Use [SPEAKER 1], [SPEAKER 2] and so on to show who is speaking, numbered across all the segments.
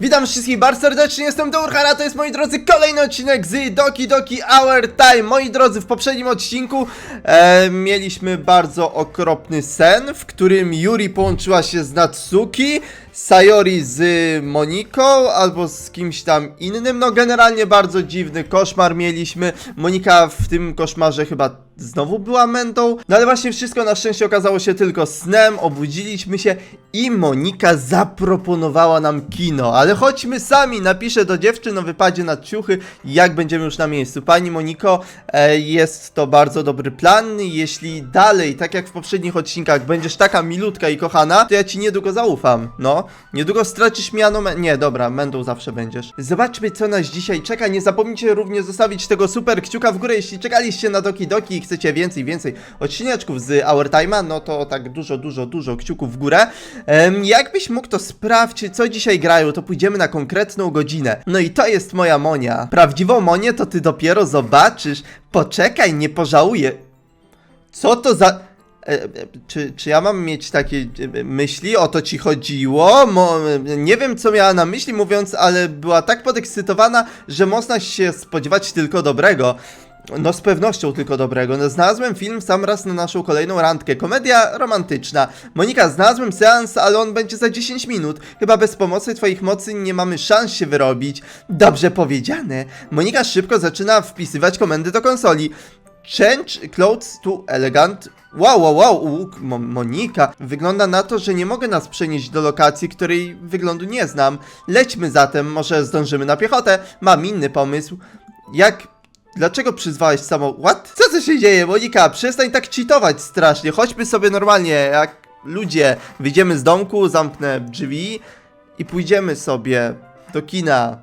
[SPEAKER 1] Witam wszystkich bardzo serdecznie, jestem Dourhara, to jest moi drodzy kolejny odcinek z Doki Doki Hour Time. Moi drodzy, w poprzednim odcinku e, mieliśmy bardzo okropny sen, w którym Yuri połączyła się z Natsuki, Sayori z Moniką albo z kimś tam innym. No generalnie bardzo dziwny koszmar mieliśmy. Monika w tym koszmarze chyba znowu była mędą. No ale właśnie wszystko na szczęście okazało się tylko snem, obudziliśmy się i Monika zaproponowała nam kino. Ale chodźmy sami, napiszę do dziewczyn o wypadzie na ciuchy, jak będziemy już na miejscu. Pani Moniko, e, jest to bardzo dobry plan. Jeśli dalej, tak jak w poprzednich odcinkach, będziesz taka milutka i kochana, to ja ci niedługo zaufam. No, niedługo stracisz miano. mę- Nie, dobra, mędą zawsze będziesz. Zobaczmy, co nas dzisiaj czeka. Nie zapomnijcie również zostawić tego super kciuka w górę, jeśli czekaliście na Doki Doki i chcecie więcej, więcej odcineczków z Our Time'a, no to tak dużo, dużo, dużo kciuków w górę. Jakbyś mógł to sprawdź, co dzisiaj grają, to pójdziemy na konkretną godzinę. No i to jest moja Monia. Prawdziwą Monię to ty dopiero zobaczysz. Poczekaj, nie pożałuję. Co to za... E, e, Czy, czy ja mam mieć takie e, myśli? O to ci chodziło? Mo, nie wiem, co miała na myśli mówiąc, ale była tak podekscytowana, że można się spodziewać tylko dobrego. No z pewnością tylko dobrego. No, znalazłem film sam raz na naszą kolejną randkę. Komedia romantyczna. Monika, znalazłem seans, ale on będzie za 10 minut. Chyba bez pomocy twoich mocy nie mamy szans się wyrobić. Dobrze powiedziane. Monika szybko zaczyna wpisywać komendy do konsoli. Change clothes to elegant. Wow, wow, wow, u, Mo Monika. Wygląda na to, że nie mogę nas przenieść do lokacji, której wyglądu nie znam. Lećmy zatem, może zdążymy na piechotę. Mam inny pomysł. Jak Dlaczego przyzwałeś samo... What? Co to się dzieje, Monika? Przestań tak cheatować strasznie. Chodźmy sobie normalnie, jak ludzie. Wyjdziemy z domku, zamknę drzwi i pójdziemy sobie do kina.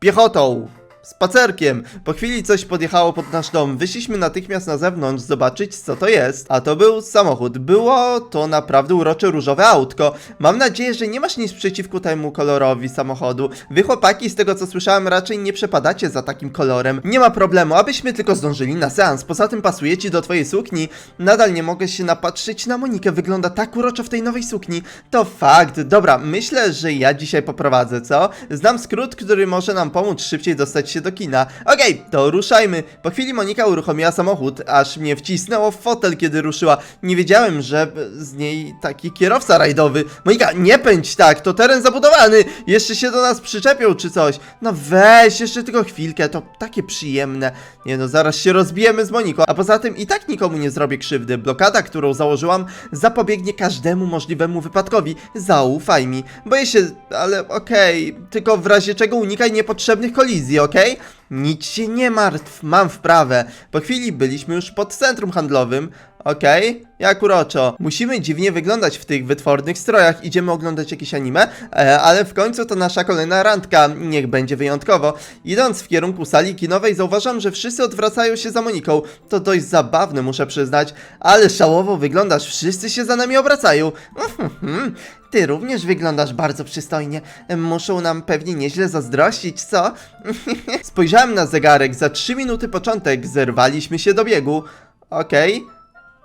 [SPEAKER 1] Piechotą. Spacerkiem. Po chwili coś podjechało pod nasz dom. Wyszliśmy natychmiast na zewnątrz zobaczyć, co to jest. A to był samochód. Było to naprawdę urocze różowe autko. Mam nadzieję, że nie masz nic przeciwko temu kolorowi samochodu. Wy chłopaki, z tego co słyszałem, raczej nie przepadacie za takim kolorem. Nie ma problemu, abyśmy tylko zdążyli na seans. Poza tym pasuje ci do twojej sukni. Nadal nie mogę się napatrzeć na Monikę. Wygląda tak uroczo w tej nowej sukni. To fakt. Dobra, myślę, że ja dzisiaj poprowadzę, co? Znam skrót, który może nam pomóc szybciej dostać się do kina. Okej, to ruszajmy. Po chwili Monika uruchomiła samochód, aż mnie wcisnęło w fotel, kiedy ruszyła. Nie wiedziałem, że z niej taki kierowca rajdowy. Monika, nie pędź tak, to teren zabudowany. Jeszcze się do nas przyczepią czy coś. No weź, jeszcze tylko chwilkę, to takie przyjemne. Nie no, zaraz się rozbijemy z Moniką. A poza tym i tak nikomu nie zrobię krzywdy. Blokada, którą założyłam, zapobiegnie każdemu możliwemu wypadkowi. Zaufaj mi. Boję się, ale okej. Tylko w razie czego unikaj niepotrzebnych kolizji, okej? Nic się nie martw, mam wprawę. Po chwili byliśmy już pod centrum handlowym. Okej, jak uroczo. Musimy dziwnie wyglądać w tych wytwornych strojach. Idziemy oglądać jakieś anime, e, ale w końcu to nasza kolejna randka. Niech będzie wyjątkowo. Idąc w kierunku sali kinowej, zauważam, że wszyscy odwracają się za Moniką. To dość zabawne, muszę przyznać. Ale szałowo wyglądasz, wszyscy się za nami obracają. Mhm, Ty również wyglądasz bardzo przystojnie. Muszą nam pewnie nieźle zazdrościć, co? Spojrzałem na zegarek, za 3 minuty początek, zerwaliśmy się do biegu. Okej.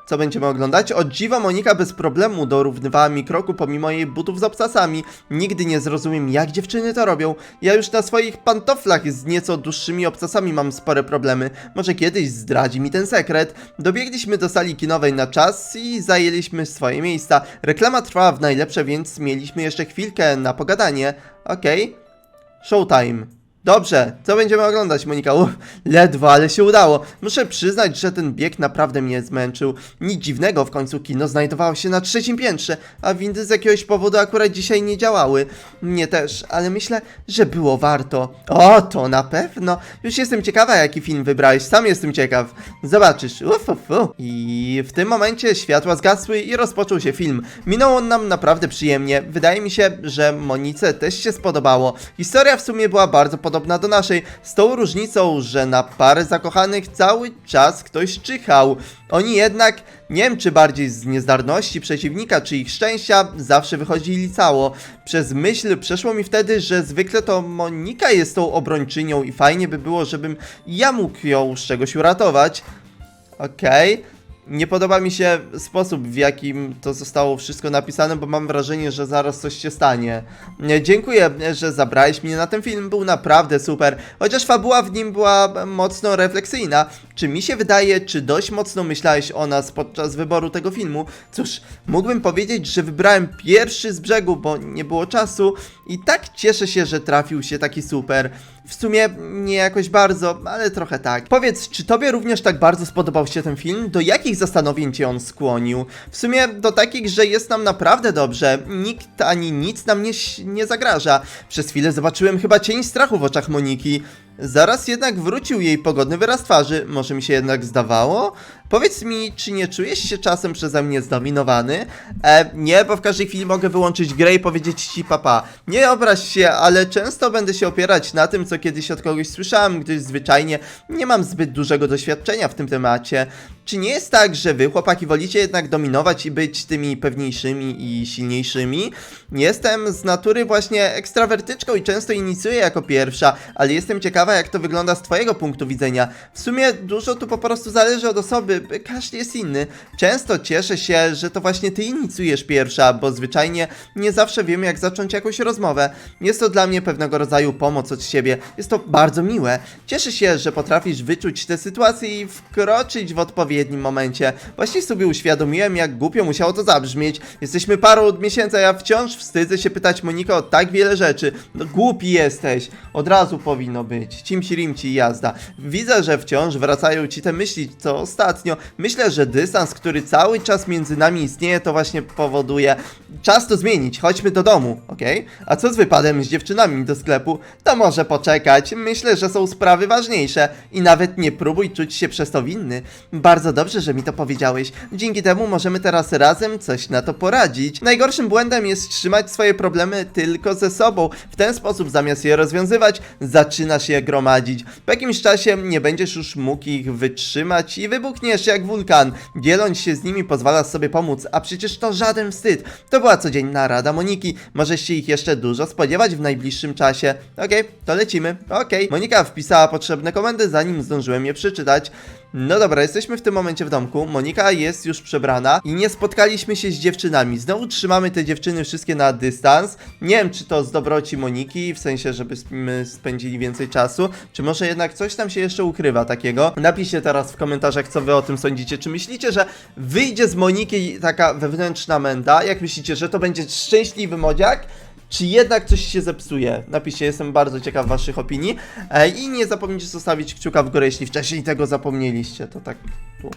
[SPEAKER 1] Co będziemy oglądać? Od dziwa Monika bez problemu dorównywała mi kroku pomimo jej butów z obcasami. Nigdy nie zrozumiem, jak dziewczyny to robią. Ja już na swoich pantoflach z nieco dłuższymi obcasami mam spore problemy. Może kiedyś zdradzi mi ten sekret. Dobiegliśmy do sali kinowej na czas i zajęliśmy swoje miejsca. Reklama trwała w najlepsze, więc mieliśmy jeszcze chwilkę na pogadanie. Okej. Showtime. Dobrze, co będziemy oglądać, Monika? Uff, ledwo, ale się udało. Muszę przyznać, że ten bieg naprawdę mnie zmęczył. Nic dziwnego, w końcu kino znajdowało się na trzecim piętrze, a windy z jakiegoś powodu akurat dzisiaj nie działały. Mnie też, ale myślę, że było warto. O, to na pewno. Już jestem ciekawa, jaki film wybrałeś, sam jestem ciekaw. Zobaczysz. Uf, uf, uf. I w tym momencie światła zgasły i rozpoczął się film. Minął on nam naprawdę przyjemnie. Wydaje mi się, że Monice też się spodobało. Historia w sumie była bardzo podobna do naszej, z tą różnicą, że na parę zakochanych cały czas ktoś czyhał. Oni jednak, nie wiem czy bardziej z niezdarności przeciwnika, czy ich szczęścia, zawsze wychodzili cało. Przez myśl przeszło mi wtedy, że zwykle to Monika jest tą obrończynią i fajnie by było, żebym ja mógł ją z czegoś uratować. Okej. Nie podoba mi się sposób, w jakim to zostało wszystko napisane, bo mam wrażenie, że zaraz coś się stanie. Nie, Dziękuję, że zabrałeś mnie na ten film, był naprawdę super, chociaż fabuła w nim była mocno refleksyjna. Czy mi się wydaje, czy dość mocno myślałeś o nas podczas wyboru tego filmu? Cóż, mógłbym powiedzieć, że wybrałem pierwszy z brzegu, bo nie było czasu i tak cieszę się, że trafił się taki super. W sumie nie jakoś bardzo, ale trochę tak. Powiedz, czy tobie również tak bardzo spodobał się ten film? Do jakich zastanowień cię on skłonił? W sumie do takich, że jest nam naprawdę dobrze. Nikt ani nic nam nie, nie zagraża. Przez chwilę zobaczyłem chyba cień strachu w oczach Moniki. Zaraz jednak wrócił jej pogodny wyraz twarzy. Może mi się jednak zdawało? Powiedz mi, czy nie czujesz się czasem przeze mnie zdominowany? E, nie, bo w każdej chwili mogę wyłączyć grę i powiedzieć ci papa. Nie obraź się, ale często będę się opierać na tym, co kiedyś od kogoś słyszałem, gdyż zwyczajnie nie mam zbyt dużego doświadczenia w tym temacie. Czy nie jest tak, że wy, chłopaki, wolicie jednak dominować i być tymi pewniejszymi i silniejszymi? Jestem z natury właśnie ekstrawertyczką i często inicjuję jako pierwsza, ale jestem ciekawa, jak to wygląda z twojego punktu widzenia. W sumie dużo tu po prostu zależy od osoby, każdy jest inny. Często cieszę się, że to właśnie ty inicjujesz pierwsza, bo zwyczajnie nie zawsze wiem, jak zacząć jakąś rozmowę. Jest to dla mnie pewnego rodzaju pomoc od siebie. Jest to bardzo miłe. Cieszę się, że potrafisz wyczuć tę sytuację i wkroczyć w odpowiednim momencie. Właśnie sobie uświadomiłem, jak głupio musiało to zabrzmieć. Jesteśmy parą od miesięcy, a ja wciąż wstydzę się pytać Monikę o tak wiele rzeczy. No głupi jesteś. Od razu powinno być. Cimci rimci jazda. Widzę, że wciąż wracają ci te myśli, co ostatnio. Myślę, że dystans, który cały czas między nami istnieje, to właśnie powoduje. Czas to zmienić. Chodźmy do domu, okej? A co z wypadem z dziewczynami do sklepu? To może poczekać. Myślę, że są sprawy ważniejsze. I nawet nie próbuj czuć się przez to winny. Bardzo dobrze, że mi to powiedziałeś. Dzięki temu możemy teraz razem coś na to poradzić. Najgorszym błędem jest trzymać swoje problemy tylko ze sobą. W ten sposób, zamiast je rozwiązywać, zaczynasz je gromadzić. Po jakimś czasie nie będziesz już mógł ich wytrzymać i wybuchniesz jak wulkan. Dzieląc się z nimi pozwalasz sobie pomóc, a przecież to żaden wstyd. To była codzienna rada Moniki. Możesz się ich jeszcze dużo spodziewać w najbliższym czasie. Okej, to lecimy. Okej. Monika wpisała potrzebne komendy, zanim zdążyłem je przeczytać. No dobra, jesteśmy w tym momencie w domku. Monika jest już przebrana i nie spotkaliśmy się z dziewczynami. Znowu trzymamy te dziewczyny wszystkie na dystans. Nie wiem, czy to z dobroci Moniki, w sensie, żebyśmy spędzili więcej czasu, czy może jednak coś tam się jeszcze ukrywa takiego. Napiszcie teraz w komentarzach, co wy o tym sądzicie. Czy myślicie, że wyjdzie z Moniki taka wewnętrzna menda? Jak myślicie, że to będzie szczęśliwy modziak? Czy jednak coś się zepsuje? Napiszcie, jestem bardzo ciekaw waszych opinii. E, I nie zapomnijcie zostawić kciuka w górę, jeśli wcześniej tego zapomnieliście. To tak tu.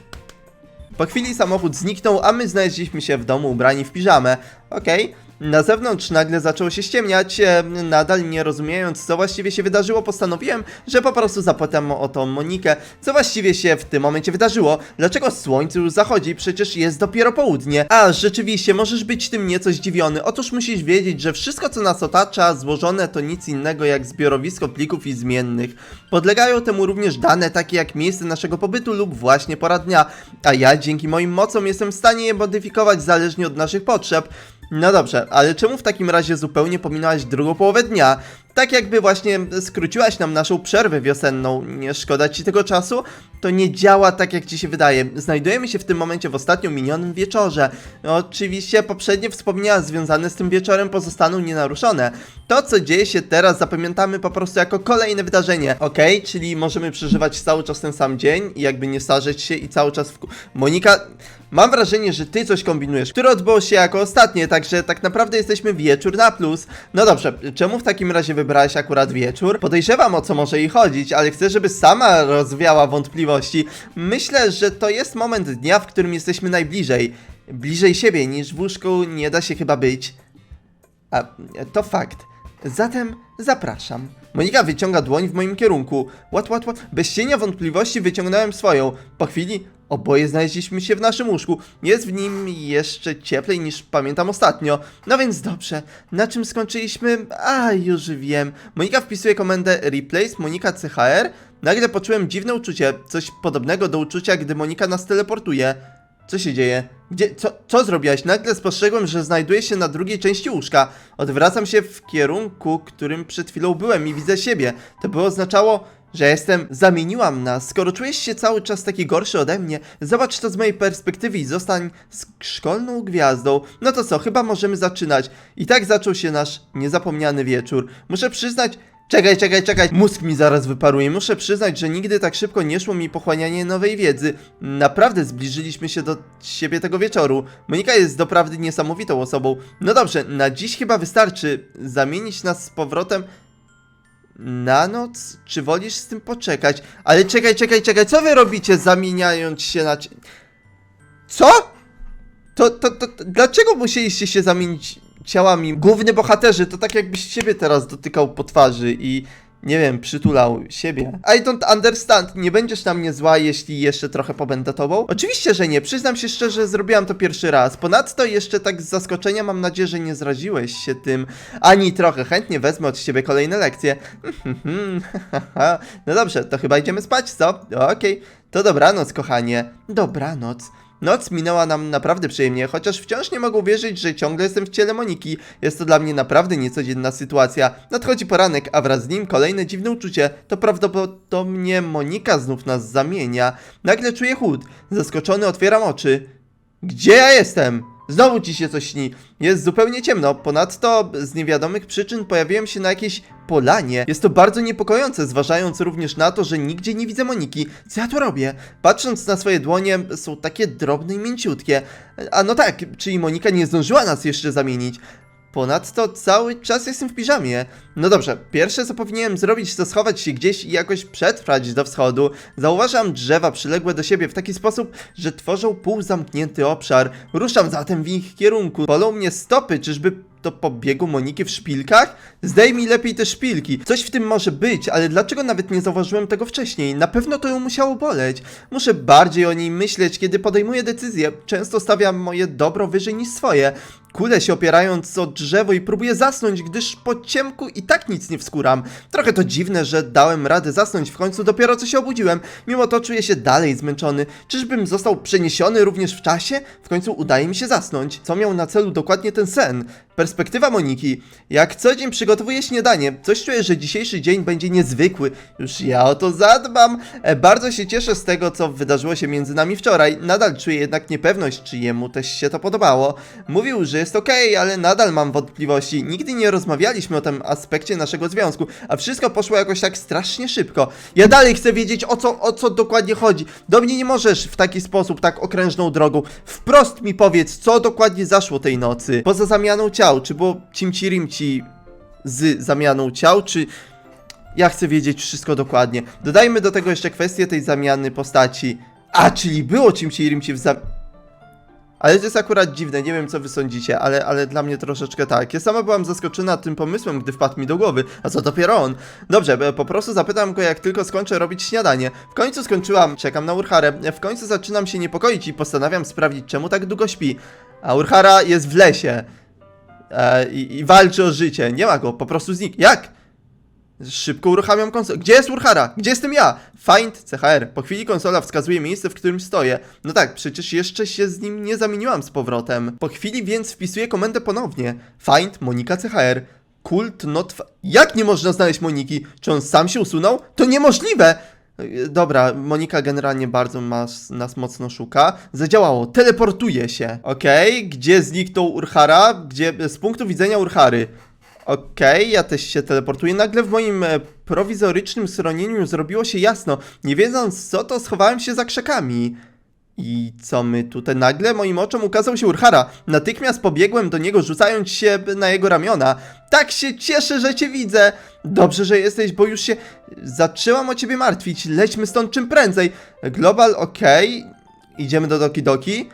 [SPEAKER 1] Po chwili samochód zniknął, a my znaleźliśmy się w domu ubrani w piżamę. Okej. Na zewnątrz nagle zaczęło się ściemniać, e, nadal nie rozumiejąc co właściwie się wydarzyło, postanowiłem, że po prostu zapytam o tą Monikę, co właściwie się w tym momencie wydarzyło, dlaczego słońce już zachodzi, przecież jest dopiero południe. A, rzeczywiście, możesz być tym nieco zdziwiony, otóż musisz wiedzieć, że wszystko co nas otacza, złożone to nic innego jak zbiorowisko plików i zmiennych. Podlegają temu również dane takie jak miejsce naszego pobytu lub właśnie pora dnia, a ja dzięki moim mocom jestem w stanie je modyfikować zależnie od naszych potrzeb. No dobrze, ale czemu w takim razie zupełnie pominęłaś drugą połowę dnia? Tak jakby właśnie skróciłaś nam naszą przerwę wiosenną, nie szkoda ci tego czasu? To nie działa tak jak ci się wydaje. Znajdujemy się w tym momencie w ostatnio minionym wieczorze. Oczywiście poprzednie wspomnienia związane z tym wieczorem pozostaną nienaruszone. To co dzieje się teraz zapamiętamy po prostu jako kolejne wydarzenie, ok? Czyli możemy przeżywać cały czas ten sam dzień i jakby nie starzeć się i cały czas w... Monika... Mam wrażenie, że ty coś kombinujesz, które odbyło się jako ostatnie, także tak naprawdę jesteśmy wieczór na plus. No dobrze, czemu w takim razie wybrałaś akurat wieczór? Podejrzewam o co może jej chodzić, ale chcę, żeby sama rozwiała wątpliwości. Myślę, że to jest moment dnia, w którym jesteśmy najbliżej. Bliżej siebie niż w łóżku nie da się chyba być. A, to fakt. Zatem zapraszam. Monika wyciąga dłoń w moim kierunku. Łat, łat, łat. Bez cienia wątpliwości wyciągnąłem swoją. Po chwili oboje znaleźliśmy się w naszym łóżku. Jest w nim jeszcze cieplej niż pamiętam ostatnio. No więc dobrze. Na czym skończyliśmy? A, już wiem. Monika wpisuje komendę replace Monika CHR. Nagle poczułem dziwne uczucie. Coś podobnego do uczucia, gdy Monika nas teleportuje. Co się dzieje? Gdzie, co, co zrobiłaś? Nagle spostrzegłem, że znajduję się na drugiej części łóżka. Odwracam się w kierunku, którym przed chwilą byłem i widzę siebie. To by oznaczało, że jestem, zamieniłam nas. Skoro czujesz się cały czas taki gorszy ode mnie, zobacz to z mojej perspektywy i zostań szkolną gwiazdą. No to co, chyba możemy zaczynać. I tak zaczął się nasz niezapomniany wieczór. Muszę przyznać, Czekaj, czekaj, czekaj, mózg mi zaraz wyparuje. Muszę przyznać, że nigdy tak szybko nie szło mi pochłanianie nowej wiedzy. Naprawdę zbliżyliśmy się do siebie tego wieczoru. Monika jest doprawdy niesamowitą osobą. No dobrze, na dziś chyba wystarczy zamienić nas z powrotem na noc? Czy wolisz z tym poczekać? Ale czekaj, czekaj, czekaj, co wy robicie zamieniając się na... Co? To, to, to, to dlaczego musieliście się zamienić ciałami? Główny bohaterzy, to tak jakbyś siebie teraz dotykał po twarzy i nie wiem, przytulał siebie. I don't understand, nie będziesz na mnie zła, jeśli jeszcze trochę pobędę tobą? Oczywiście, że nie, przyznam się szczerze, zrobiłam to pierwszy raz. Ponadto jeszcze tak z zaskoczenia mam nadzieję, że nie zraziłeś się tym ani trochę. Chętnie wezmę od ciebie kolejne lekcje. no dobrze, to chyba idziemy spać, co? Okej, to dobranoc, kochanie. Dobranoc. Noc minęła nam naprawdę przyjemnie, chociaż wciąż nie mogę uwierzyć, że ciągle jestem w ciele Moniki. Jest to dla mnie naprawdę niecodzienna sytuacja. Nadchodzi poranek, a wraz z nim kolejne dziwne uczucie. To prawdopodobnie Monika znów nas zamienia. Nagle czuję chłód. Zaskoczony otwieram oczy. Gdzie ja jestem? Znowu ci się coś śni. Jest zupełnie ciemno. Ponadto z niewiadomych przyczyn pojawiłem się na jakiejś polanie. Jest to bardzo niepokojące, zważając również na to, że nigdzie nie widzę Moniki. Co ja tu robię? Patrząc na swoje dłonie, są takie drobne i mięciutkie. A no tak, czyli Monika nie zdążyła nas jeszcze zamienić. Ponadto cały czas jestem w piżamie. No dobrze, pierwsze co powinienem zrobić to schować się gdzieś i jakoś przetrwać do wschodu. Zauważam drzewa przyległe do siebie w taki sposób, że tworzą półzamknięty obszar. Ruszam zatem w ich kierunku. Bolą mnie stopy, czyżby to po biegu Moniki w szpilkach? Zdejmij lepiej te szpilki. Coś w tym może być, ale dlaczego nawet nie zauważyłem tego wcześniej? Na pewno to ją musiało boleć. Muszę bardziej o niej myśleć, kiedy podejmuję decyzje. Często stawiam moje dobro wyżej niż swoje. Kulę się opierając o drzewo i próbuję zasnąć, gdyż po ciemku i tak nic nie wskuram. Trochę to dziwne, że dałem radę zasnąć w końcu dopiero co się obudziłem. Mimo to czuję się dalej zmęczony. Czyżbym został przeniesiony również w czasie? W końcu udaje mi się zasnąć. Co miał na celu dokładnie ten sen? Perspektywa Moniki. Jak co dzień przygotowuję śniadanie. Coś czuję, że dzisiejszy dzień będzie niezwykły. Już ja o to zadbam. E, bardzo się cieszę z tego, co wydarzyło się między nami wczoraj. Nadal czuję jednak niepewność, czy jemu też się to podobało. Mówił, że jest okej, ale nadal mam wątpliwości. Nigdy nie rozmawialiśmy o tym aspekcie naszego związku, a wszystko poszło jakoś tak strasznie szybko. Ja dalej chcę wiedzieć, o co, o co dokładnie chodzi. Do mnie nie możesz w taki sposób, tak okrężną drogą. Wprost mi powiedz, co dokładnie zaszło tej nocy. Poza zamianą ciał, czy było cimci rimci z zamianą ciał, czy... Ja chcę wiedzieć wszystko dokładnie. Dodajmy do tego jeszcze kwestię tej zamiany postaci. A, czyli było cimci rimci w zam... Ale to jest akurat dziwne, nie wiem co wy sądzicie, ale, ale dla mnie troszeczkę tak. Ja sama byłam zaskoczona tym pomysłem, gdy wpadł mi do głowy, a co dopiero on. Dobrze, e, po prostu zapytam go, jak tylko skończę robić śniadanie. W końcu skończyłam, czekam na Urharę, w końcu zaczynam się niepokoić i postanawiam sprawdzić, czemu tak długo śpi. A Urhara jest w lesie e, i, i walczy o życie, nie ma go, po prostu znikł. Jak? Szybko uruchamiam konsolę. Gdzie jest Urhara? Gdzie jestem ja? Find CHR. Po chwili konsola wskazuje miejsce, w którym stoję. No tak, przecież jeszcze się z nim nie zamieniłam z powrotem. Po chwili więc wpisuję komendę ponownie. Find Monika CHR. Kult not... Jak nie można znaleźć Moniki? Czy on sam się usunął? To niemożliwe! Dobra, Monika generalnie bardzo mas, nas mocno szuka. Zadziałało, teleportuje się. Okej, gdzie zniknął Urhara? Gdzie, z punktu widzenia Urhary. Okej, ja też się teleportuję. Nagle w moim e, prowizorycznym schronieniu zrobiło się jasno. Nie wiedząc co, to schowałem się za krzakami. I co my tutaj? Nagle moim oczom ukazał się Urhara. Natychmiast pobiegłem do niego, rzucając się na jego ramiona. Tak się cieszę, że cię widzę. Dobrze, że jesteś, bo już się zaczęłam o ciebie martwić. Lećmy stąd czym prędzej. Global, okej. Idziemy do Doki Doki.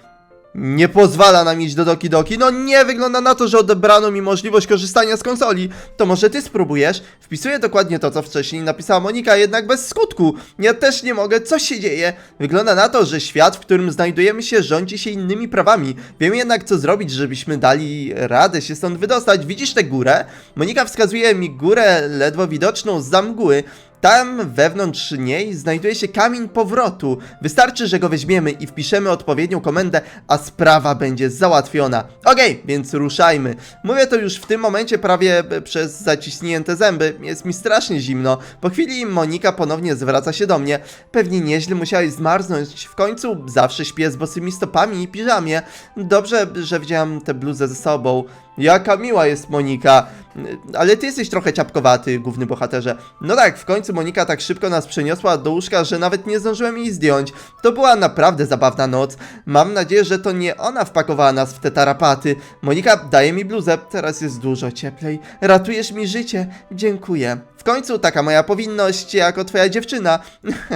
[SPEAKER 1] Nie pozwala nam iść do Doki Doki. No nie wygląda na to, że odebrano mi możliwość korzystania z konsoli. To może ty spróbujesz? Wpisuję dokładnie to, co wcześniej napisała Monika, jednak bez skutku. Ja też nie mogę, co się dzieje? Wygląda na to, że świat, w którym znajdujemy się, rządzi się innymi prawami. Wiem jednak, co zrobić, żebyśmy dali radę się stąd wydostać. Widzisz tę górę? Monika wskazuje mi górę ledwo widoczną z mgły. Tam wewnątrz niej znajduje się kamień powrotu. Wystarczy, że go weźmiemy i wpiszemy odpowiednią komendę, a sprawa będzie załatwiona. Okej, więc ruszajmy. Mówię to już w tym momencie prawie e, przez zaciśnięte zęby. Jest mi strasznie zimno. Po chwili Monika ponownie zwraca się do mnie. Pewnie nieźle musiałeś zmarznąć. W końcu zawsze śpię z bosymi stopami i piżamie. Dobrze, że wziąłem tę bluzę ze sobą. Jaka miła jest Monika. Ale ty jesteś trochę ciapkowaty, główny bohaterze. No tak, w końcu Monika tak szybko nas przeniosła do łóżka, że nawet nie zdążyłem jej zdjąć. To była naprawdę zabawna noc. Mam nadzieję, że to nie ona wpakowała nas w te tarapaty. Monika daje mi bluzę, teraz jest dużo cieplej. Ratujesz mi życie, dziękuję. W końcu taka moja powinność jako twoja dziewczyna.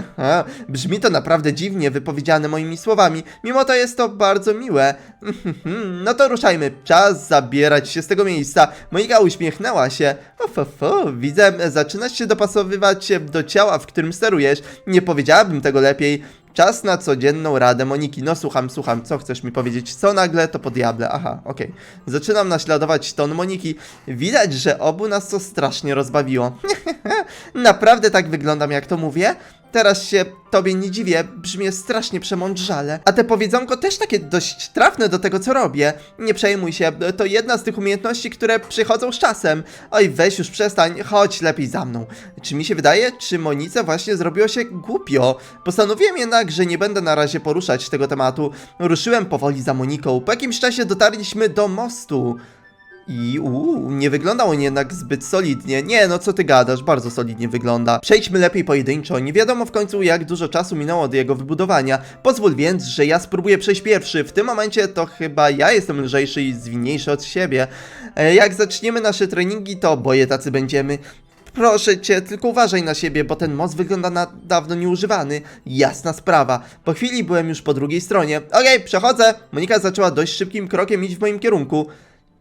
[SPEAKER 1] Brzmi to naprawdę dziwnie wypowiedziane moimi słowami, mimo to jest to bardzo miłe. no to ruszajmy, czas zabierać się z tego miejsca. Monika uśmiechnęła się. O, fo, fo, widzę, zaczynasz się dopasowywać do ciała, w którym sterujesz. Nie powiedziałabym tego lepiej. Czas na codzienną radę Moniki. No słucham, słucham, co chcesz mi powiedzieć? Co nagle to po diable? Aha, okej. Zaczynam naśladować ton Moniki. Widać, że obu nas to strasznie rozbawiło. Naprawdę tak wyglądam, jak to mówię? Teraz się tobie nie dziwię, brzmię strasznie przemądrzale. A te powiedzonko też takie dość trafne do tego, co robię. Nie przejmuj się, to jedna z tych umiejętności, które przychodzą z czasem. Oj, weź już przestań, chodź lepiej za mną. Czy mi się wydaje, czy Monice właśnie zrobiło się głupio? Postanowiłem jednak, że nie będę na razie poruszać tego tematu. Ruszyłem powoli za Moniką. Po jakimś czasie dotarliśmy do mostu. I uuu, nie wygląda on jednak zbyt solidnie. Nie, no co ty gadasz, bardzo solidnie wygląda. Przejdźmy lepiej pojedynczo. Nie wiadomo w końcu jak dużo czasu minęło od jego wybudowania. Pozwól więc, że ja spróbuję przejść pierwszy. W tym momencie to chyba ja jestem lżejszy i zwinniejszy od siebie. E, jak zaczniemy nasze treningi, to oboje tacy będziemy. Proszę cię, tylko uważaj na siebie, bo ten most wygląda na dawno nieużywany. Jasna sprawa. Po chwili byłem już po drugiej stronie. Okej, przechodzę. Monika zaczęła dość szybkim krokiem iść w moim kierunku.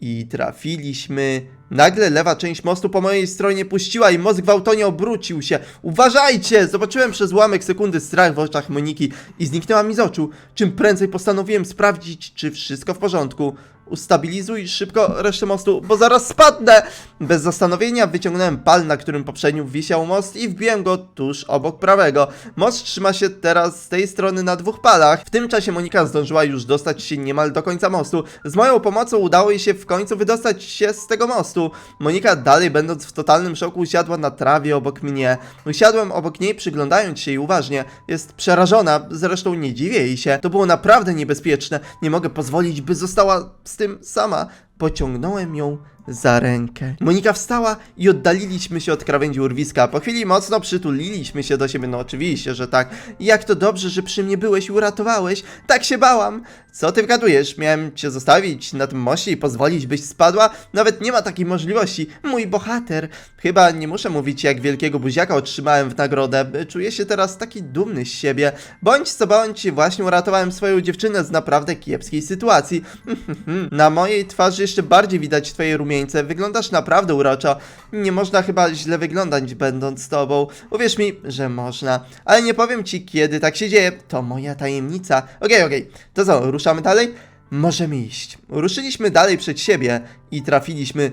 [SPEAKER 1] I trafiliśmy. Nagle lewa część mostu po mojej stronie puściła i most gwałtownie obrócił się. Uważajcie! Zobaczyłem przez ułamek sekundy strach w oczach Moniki i zniknęła mi z oczu. Czym prędzej postanowiłem sprawdzić, czy wszystko w porządku. Ustabilizuj szybko resztę mostu, bo zaraz spadnę! Bez zastanowienia wyciągnąłem pal, na którym poprzednio wisiał most i wbiłem go tuż obok prawego. Most trzyma się teraz z tej strony na dwóch palach. W tym czasie Monika zdążyła już dostać się niemal do końca mostu. Z moją pomocą udało jej się w końcu wydostać się z tego mostu. Monika dalej będąc w totalnym szoku usiadła na trawie obok mnie. Usiadłem obok niej przyglądając się jej uważnie. Jest przerażona, zresztą nie dziwię jej się. To było naprawdę niebezpieczne. Nie mogę pozwolić, by została z tym sama. Pociągnąłem ją za rękę. Monika wstała i oddaliliśmy się od krawędzi urwiska. Po chwili mocno przytuliliśmy się do siebie. No oczywiście, że tak. Jak to dobrze, że przy mnie byłeś i uratowałeś. Tak się bałam. Co ty wgadujesz? Miałem cię zostawić na tym moście i pozwolić, byś spadła? Nawet nie ma takiej możliwości. Mój bohater. Chyba nie muszę mówić, jak wielkiego buziaka otrzymałem w nagrodę. Czuję się teraz taki dumny z siebie. Bądź co bądź, właśnie uratowałem swoją dziewczynę z naprawdę kiepskiej sytuacji. Na mojej twarzy jeszcze bardziej widać twoje rumieńce. Wyglądasz naprawdę uroczo. Nie można chyba źle wyglądać, będąc z tobą. Uwierz mi, że można. Ale nie powiem ci, kiedy tak się dzieje. To moja tajemnica. Okej, okej. To co, ruszamy dalej? Możemy iść. Ruszyliśmy dalej przed siebie i trafiliśmy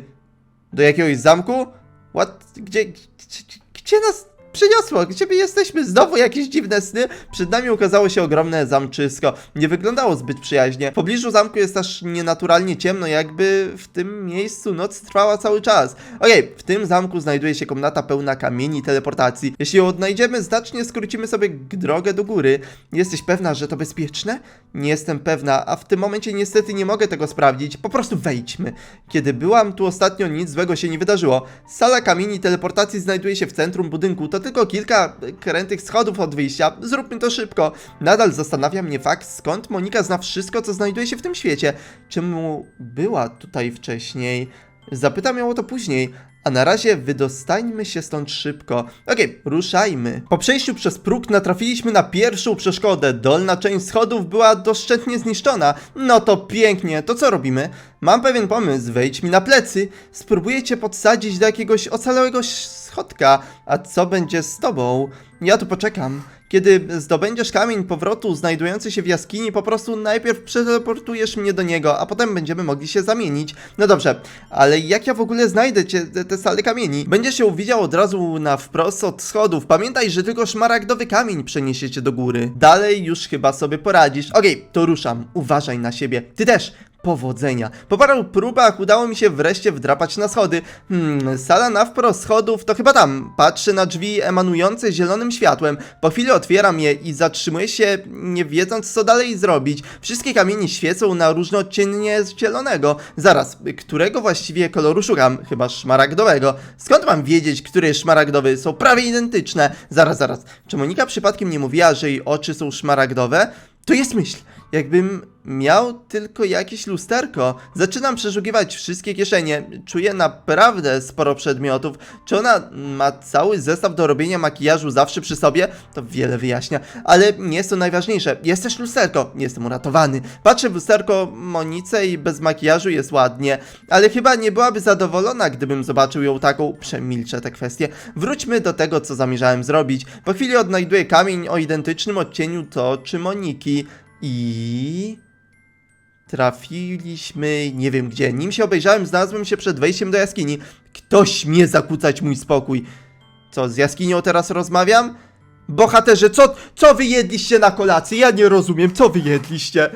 [SPEAKER 1] do jakiegoś zamku? What? Gdzie, gdzie, gdzie nas przyniosło? Gdzie my jesteśmy? Znowu jakieś dziwne sny? Przed nami ukazało się ogromne zamczysko. Nie wyglądało zbyt przyjaźnie. W pobliżu zamku jest aż nienaturalnie ciemno, jakby w tym miejscu noc trwała cały czas. Okej, w tym zamku znajduje się komnata pełna kamieni teleportacji. Jeśli ją odnajdziemy, znacznie skrócimy sobie drogę do góry. Jesteś pewna, że to bezpieczne? Nie jestem pewna, a w tym momencie niestety nie mogę tego sprawdzić. Po prostu wejdźmy. Kiedy byłam tu ostatnio, nic złego się nie wydarzyło. Sala kamieni teleportacji znajduje się w centrum budynku. To tylko kilka krętych schodów od wyjścia. Zróbmy to szybko. Nadal zastanawia mnie fakt, skąd Monika zna wszystko, co znajduje się w tym świecie. Czemu była tutaj wcześniej? Zapytam ją o to później. A na razie wydostańmy się stąd szybko. Okej, ruszajmy. Po przejściu przez próg natrafiliśmy na pierwszą przeszkodę. Dolna część schodów była doszczętnie zniszczona. No to pięknie, to co robimy? Mam pewien pomysł, wejdź mi na plecy. Spróbuję cię podsadzić do jakiegoś ocalałego schodka. A co będzie z tobą? Ja tu poczekam. Kiedy zdobędziesz kamień powrotu znajdujący się w jaskini, po prostu najpierw przeteleportujesz mnie do niego, a potem będziemy mogli się zamienić. No dobrze, ale jak ja w ogóle znajdę cię, te, te sale kamieni? Będziesz się widział od razu na wprost od schodów. Pamiętaj, że tylko szmaragdowy kamień przeniesie cię do góry. Dalej już chyba sobie poradzisz. Okej, to ruszam. Uważaj na siebie. Ty też. Powodzenia. Po paru próbach udało mi się wreszcie wdrapać na schody. Hmm, sala na wprost schodów to chyba tam. Patrzę na drzwi emanujące zielonym światłem. Po chwili otwieram je i zatrzymuję się, nie wiedząc co dalej zrobić. Wszystkie kamienie świecą na różnoodcienie zielonego. Zaraz, którego właściwie koloru szukam? Chyba szmaragdowego. Skąd mam wiedzieć, który jest szmaragdowy? Są prawie identyczne. Zaraz, zaraz. Czy Monika przypadkiem nie mówiła, że jej oczy są szmaragdowe? To jest myśl. Jakbym miał tylko jakieś lusterko. Zaczynam przeszukiwać wszystkie kieszenie. Czuję naprawdę sporo przedmiotów. Czy ona ma cały zestaw do robienia makijażu zawsze przy sobie? To wiele wyjaśnia. Ale nie jest to najważniejsze. Jest też lusterko. Jestem uratowany. Patrzę w lusterko Monice i bez makijażu jest ładnie. Ale chyba nie byłaby zadowolona, gdybym zobaczył ją taką. Przemilczę tę kwestię. Wróćmy do tego, co zamierzałem zrobić. Po chwili odnajduję kamień o identycznym odcieniu to czy Moniki. I trafiliśmy nie wiem gdzie. Nim się obejrzałem, znalazłem się przed wejściem do jaskini. Ktoś śmie zakłócać mój spokój. Co, z jaskinią teraz rozmawiam? Bohaterze, co, co wy jedliście na kolację? Ja nie rozumiem, co wy jedliście?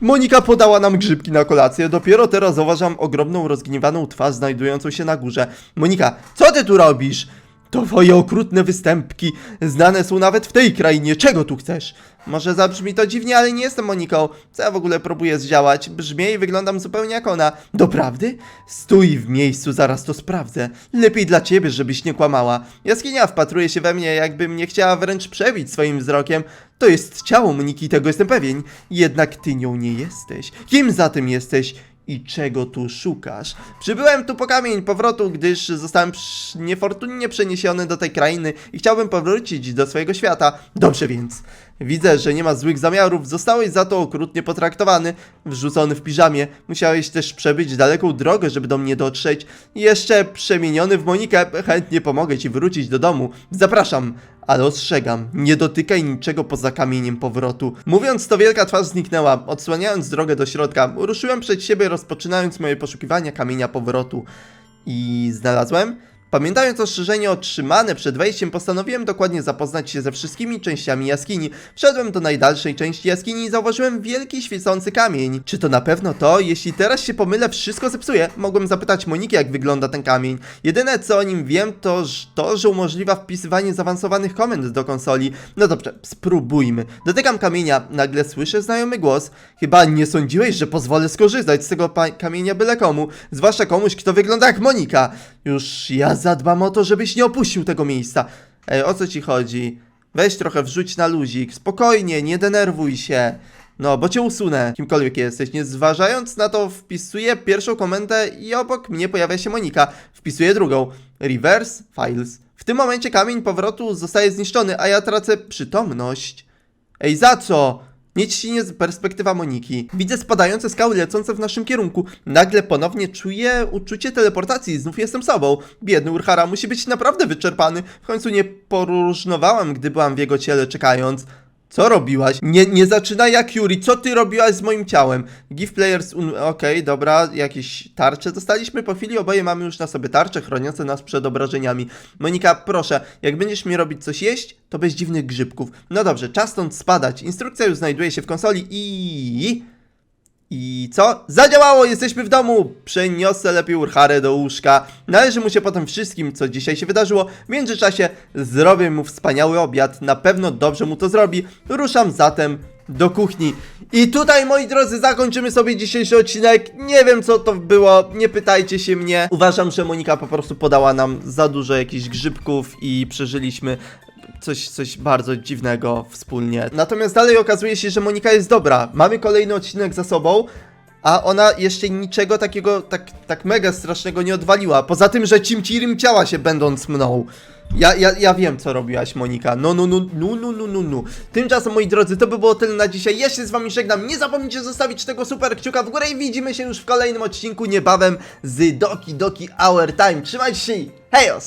[SPEAKER 1] Monika podała nam grzybki na kolację. Dopiero teraz zauważam ogromną, rozgniewaną twarz znajdującą się na górze. Monika, co ty tu robisz? Twoje okrutne występki znane są nawet w tej krainie. Czego tu chcesz? Może zabrzmi to dziwnie, ale nie jestem Moniką. Co ja w ogóle próbuję zdziałać? Brzmię i wyglądam zupełnie jak ona. Doprawdy? Stój w miejscu, zaraz to sprawdzę. Lepiej dla ciebie, żebyś nie kłamała. Jaskinia wpatruje się we mnie, jakby mnie chciała wręcz przebić swoim wzrokiem. To jest ciało Moniki, tego jestem pewien. Jednak ty nią nie jesteś. Kim zatem jesteś? I czego tu szukasz? Przybyłem tu po kamień powrotu, gdyż zostałem niefortunnie przeniesiony do tej krainy i chciałbym powrócić do swojego świata. Dobrze więc. Widzę, że nie ma złych zamiarów, zostałeś za to okrutnie potraktowany, wrzucony w piżamie. Musiałeś też przebyć daleką drogę, żeby do mnie dotrzeć. Jeszcze przemieniony w Monikę, chętnie pomogę ci wrócić do domu. Zapraszam, ale ostrzegam, nie dotykaj niczego poza kamieniem powrotu. Mówiąc to, wielka twarz zniknęła, odsłaniając drogę do środka. Ruszyłem przed siebie, rozpoczynając moje poszukiwania kamienia powrotu. I znalazłem? Pamiętając ostrzeżenie otrzymane przed wejściem, postanowiłem dokładnie zapoznać się ze wszystkimi częściami jaskini. Wszedłem do najdalszej części jaskini i zauważyłem wielki świecący kamień. Czy to na pewno to? Jeśli teraz się pomylę, wszystko zepsuję. Mogłem zapytać Moniki, jak wygląda ten kamień. Jedyne co o nim wiem, to to, że umożliwia wpisywanie zaawansowanych komend do konsoli. No dobrze, spróbujmy. Dotykam kamienia, nagle słyszę znajomy głos. Chyba nie sądziłeś, że pozwolę skorzystać z tego kamienia byle komu, zwłaszcza komuś, kto wygląda jak Monika. Już ja zadbam o to, żebyś nie opuścił tego miejsca. Ej, o co ci chodzi? Weź trochę wrzuć na luzik, spokojnie, nie denerwuj się. No, bo cię usunę, kimkolwiek jesteś. Nie zważając na to, wpisuję pierwszą komendę i obok mnie pojawia się Monika. Wpisuję drugą. Reverse files. W tym momencie kamień powrotu zostaje zniszczony, a ja tracę przytomność. Ej, za co? Nie ciśnie z perspektywa Moniki. Widzę spadające skały lecące w naszym kierunku. Nagle ponownie czuję uczucie teleportacji. Znów jestem sobą. Biedny Urhara musi być naprawdę wyczerpany. W końcu nie poróżnowałem, gdy byłam w jego ciele czekając. Co robiłaś? Nie, nie zaczynaj jak Yuri. Co ty robiłaś z moim ciałem? Give players un... Okej, dobra, jakieś tarcze dostaliśmy. Po chwili oboje mamy już na sobie tarcze chroniące nas przed obrażeniami. Monika, proszę, jak będziesz mi robić coś jeść, to bez dziwnych grzybków. No dobrze, czas stąd spadać. Instrukcja już znajduje się w konsoli i... I co? Zadziałało! Jesteśmy w domu! Przeniosę lepiej Urharę do łóżka. Należy mu się potem wszystkim, co dzisiaj się wydarzyło. W międzyczasie zrobię mu wspaniały obiad. Na pewno dobrze mu to zrobi. Ruszam zatem do kuchni. I tutaj, moi drodzy, zakończymy sobie dzisiejszy odcinek. Nie wiem, co to było, nie pytajcie się mnie. Uważam, że Monika po prostu podała nam za dużo jakichś grzybków i przeżyliśmy coś, coś bardzo dziwnego wspólnie. Natomiast dalej okazuje się, że Monika jest dobra. Mamy kolejny odcinek za sobą. A ona jeszcze niczego takiego, tak, tak mega strasznego nie odwaliła. Poza tym, że cimcirim ciała się będąc mną. Ja, ja, ja wiem, co robiłaś, Monika. No, no, no, no, no, no, no, no. Tymczasem, moi drodzy, to by było tyle na dzisiaj. Ja się z wami żegnam. Nie zapomnijcie zostawić tego super kciuka w górę i widzimy się już w kolejnym odcinku niebawem z Doki Doki Hour Time. Trzymajcie się hejos!